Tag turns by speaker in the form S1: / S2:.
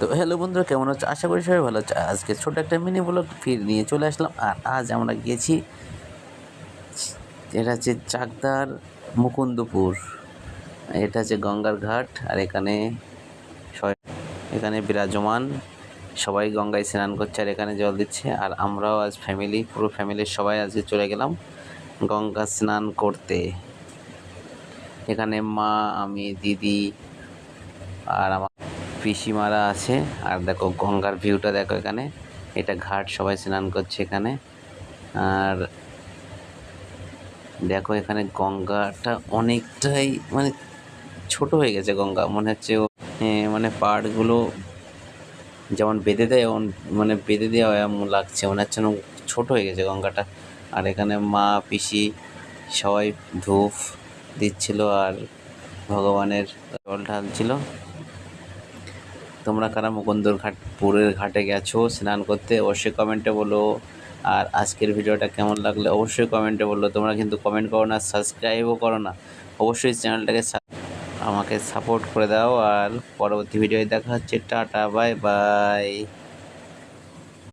S1: তো হ্যালো বন্ধুরা, কেমন হচ্ছে আশা করি সবাই ভালো হচ্ছে আজকে ছোট একটা মিনি ব্লগ ফির নিয়ে চলে আসলাম। আর আজ আমরা গিয়েছি, এটা হচ্ছে চাকদার মুকুন্দপুর। এটা হচ্ছে গঙ্গার ঘাট, আর এখানে এখানে বিরাজমান। সবাই গঙ্গায় স্নান করছে আর এখানে জল দিচ্ছে। আর আমরাও আজ ফ্যামিলি পুরো ফ্যামিলির সবাই আজকে চলে গেলাম গঙ্গা স্নান করতে। এখানে মা, আমি, দিদি, আর আমার পিসিমারা আছে। আর দেখো গঙ্গার ভিউটা দেখো এখানে। এটা ঘাট, সবাই স্নান করছে এখানে। আর দেখো এখানে গঙ্গাটা অনেকটাই মানে ছোট হয়ে গেছে গঙ্গা। মনে হচ্ছে মানে পাড়গুলো যেমন বেঁধে দেয় মানে বেঁধে দেওয়া লাগছে। মনে হচ্ছে ছোট হয়ে গেছে গঙ্গাটা। আর এখানে মা, পিসি সবাই ধূপ দিচ্ছিল আর ভগবানের জল ঢালছিল। তোমরা কারা মুকুন্দর ঘাট, পুরের ঘাটে গেছো, স্নান করতে, অবশ্যই কমেন্টে বলো। আর আজকের ভিডিওটা কেমন লাগলে অবশ্যই কমেন্টে বলল তোমরা কিন্তু কমেন্ট করো না, সাবস্ক্রাইবও করো না। অবশ্যই চ্যানেলটাকে আমাকে সাপোর্ট করে দাও। আর পরবর্তী ভিডিওয় দেখা হচ্ছে। টাটা, বাই বাই।